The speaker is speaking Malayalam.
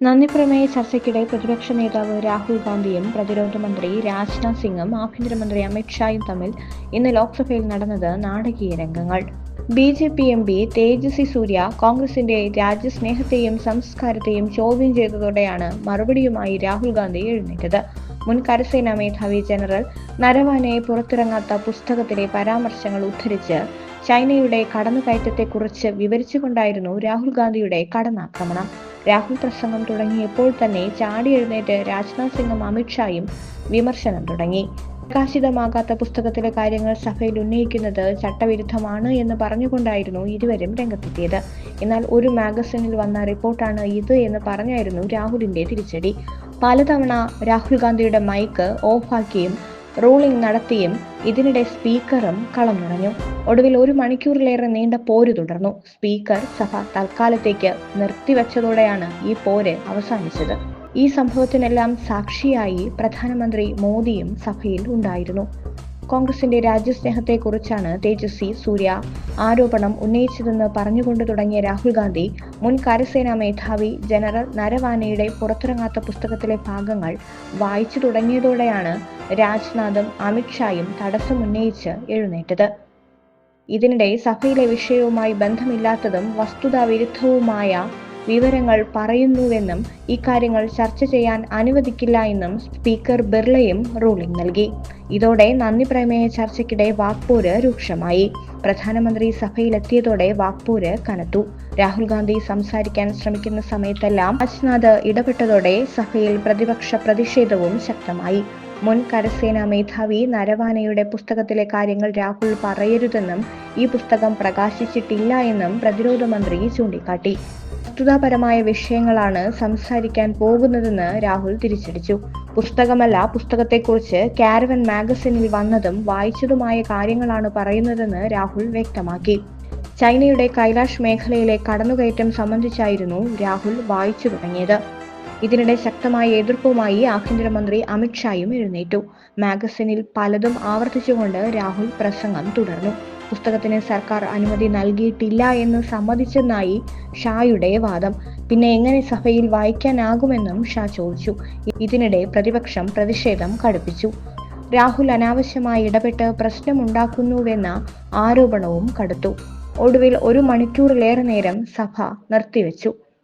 നന്ദിപ്രമേയ ചർച്ചയ്ക്കിടെ പ്രതിപക്ഷ നേതാവ് രാഹുൽ ഗാന്ധിയും പ്രതിരോധ മന്ത്രി രാജ്നാഥ് സിംഗും ആഭ്യന്തരമന്ത്രി അമിത്ഷായും തമ്മിൽ ഇന്ന് ലോക്സഭയിൽ നടന്നത് നാടകീയ രംഗങ്ങൾ. B J P M P Tejasvi Surya കോൺഗ്രസിന്റെ രാജ്യസ്നേഹത്തെയും സംസ്കാരത്തെയും ചോദ്യം ചെയ്തതോടെയാണ് മറുപടിയുമായി രാഹുൽ ഗാന്ധി എഴുന്നേറ്റത്. മുൻ കരസേനാ മേധാവി ജനറൽ നരവാനെ പുറത്തിറങ്ങാത്ത പുസ്തകത്തിലെ പരാമർശങ്ങൾ ഉദ്ധരിച്ച് ചൈനയുടെ കടന്നുകയറ്റത്തെക്കുറിച്ച് വിവരിച്ചുകൊണ്ടായിരുന്നു രാഹുൽ ഗാന്ധിയുടെ കടന്നാക്രമണം. രാഹുൽ പ്രസംഗം തുടങ്ങിയപ്പോൾ തന്നെ ചാടി എഴുന്നേറ്റ് രാജ്നാഥ് സിംഗും അമിത്ഷായും വിമർശനം തുടങ്ങി. പ്രകാശിതമാകാത്ത പുസ്തകത്തിലെ കാര്യങ്ങൾ സഭയിൽ ഉന്നയിക്കുന്നത് ചട്ടവിരുദ്ധമാണ് എന്ന് പറഞ്ഞുകൊണ്ടായിരുന്നു ഇരുവരും രംഗത്തെത്തിയത്. എന്നാൽ ഒരു മാഗസിനിൽ വന്ന റിപ്പോർട്ടാണ് ഇത് എന്ന് പറഞ്ഞായിരുന്നു രാഹുലിന്റെ തിരിച്ചടി. പലതവണ രാഹുൽ ഗാന്ധിയുടെ മൈക്ക് ഓഫാക്കിയും റൂളിംഗ് നടത്തിയും ഇതിനിടെ സ്പീക്കറും കളം ഒടുവിൽ ഒരു മണിക്കൂറിലേറെ നീണ്ട പോര് തുടർന്നു. സ്പീക്കർ സഭ തൽക്കാലത്തേക്ക് നിർത്തിവെച്ചതോടെയാണ് ഈ പോര് അവസാനിച്ചത്. ഈ സംഭവത്തിനെല്ലാം സാക്ഷിയായി പ്രധാനമന്ത്രി മോദിയും സഭയിൽ ഉണ്ടായിരുന്നു. കോൺഗ്രസിന്റെ രാജ്യസ്നേഹത്തെക്കുറിച്ചാണ് തേജസ്വി സൂര്യ ആരോപണം ഉന്നയിച്ചതെന്ന് പറഞ്ഞുകൊണ്ട് തുടങ്ങിയ രാഹുൽ ഗാന്ധി മുൻ കരസേനാ മേധാവി ജനറൽ നരവാനയുടെ പുറത്തിറങ്ങാത്ത പുസ്തകത്തിലെ ഭാഗങ്ങൾ വായിച്ചു തുടങ്ങിയതോടെയാണ് രാജ്നാഥും അമിത്ഷായും തടസ്സമുന്നയിച്ച് എഴുന്നേറ്റത്. ഇതിനിടെ സഭയിലെ വിഷയവുമായി ബന്ധമില്ലാത്തതും വസ്തുതാവിരുദ്ധവുമായ വിവരങ്ങൾ പറയുന്നുവെന്നും ഇക്കാര്യങ്ങൾ ചർച്ച ചെയ്യാൻ അനുവദിക്കില്ല എന്നും സ്പീക്കർ ബിർളയും റൂളിംഗ് നൽകി. ഇതോടെ നന്ദി പ്രമേയ ചർച്ചയ്ക്കിടെ വാക്പോര് രൂക്ഷമായി. പ്രധാനമന്ത്രി സഭയിലെത്തിയതോടെ വാക്പോര് കനത്തു. രാഹുൽ ഗാന്ധി സംസാരിക്കാൻ ശ്രമിക്കുന്ന സമയത്തെല്ലാം രാജ്നാഥ് ഇടപെട്ടതോടെ സഭയിൽ പ്രതിപക്ഷ പ്രതിഷേധവും ശക്തമായി. മുൻ കരസേനാ മേധാവി നരവാനയുടെ പുസ്തകത്തിലെ കാര്യങ്ങൾ രാഹുൽ പറയരുതെന്നും ഈ പുസ്തകം പ്രകാശിച്ചിട്ടില്ല എന്നും പ്രതിരോധ മന്ത്രി ചൂണ്ടിക്കാട്ടി. വസ്തുതാപരമായ വിഷയങ്ങളാണ് സംസാരിക്കാൻ പോകുന്നതെന്ന് രാഹുൽ തിരിച്ചടിച്ചു. പുസ്തകമല്ല പുസ്തകത്തെക്കുറിച്ച് കാരവൻ മാഗസിനിൽ വന്നതും വായിച്ചതുമായ കാര്യങ്ങളാണ് പറയുന്നതെന്ന് രാഹുൽ വ്യക്തമാക്കി. ചൈനയുടെ കൈലാഷ് മേഖലയിലെ കടന്നുകയറ്റം സംബന്ധിച്ചായിരുന്നു രാഹുൽ വായിച്ചു തുടങ്ങിയത്. ഇതിനിടെ ശക്തമായ എതിർപ്പുമായി ആഭ്യന്തരമന്ത്രി അമിത്ഷായും എഴുന്നേറ്റു. മാഗസിനിൽ പലതും ആവർത്തിച്ചുകൊണ്ട് രാഹുൽ പ്രസംഗം തുടർന്നു. പുസ്തകത്തിന് സർക്കാർ അനുമതി നൽകിയിട്ടില്ല എന്ന് സമ്മതിച്ചെന്നായി ഷായുടെ വാദം. പിന്നെ എങ്ങനെ സഭയിൽ വായിക്കാനാകുമെന്നും ഷാ ചോദിച്ചു. ഇതിനിടെ പ്രതിപക്ഷം പ്രതിഷേധം കടുപ്പിച്ചു. രാഹുൽ അനാവശ്യമായി ഇടപെട്ട് പ്രശ്നമുണ്ടാക്കുന്നുവെന്ന ആരോപണവും കടുത്തു. ഒടുവിൽ ഒരു മണിക്കൂറിലേറെ നേരം സഭ നിർത്തിവെച്ചു.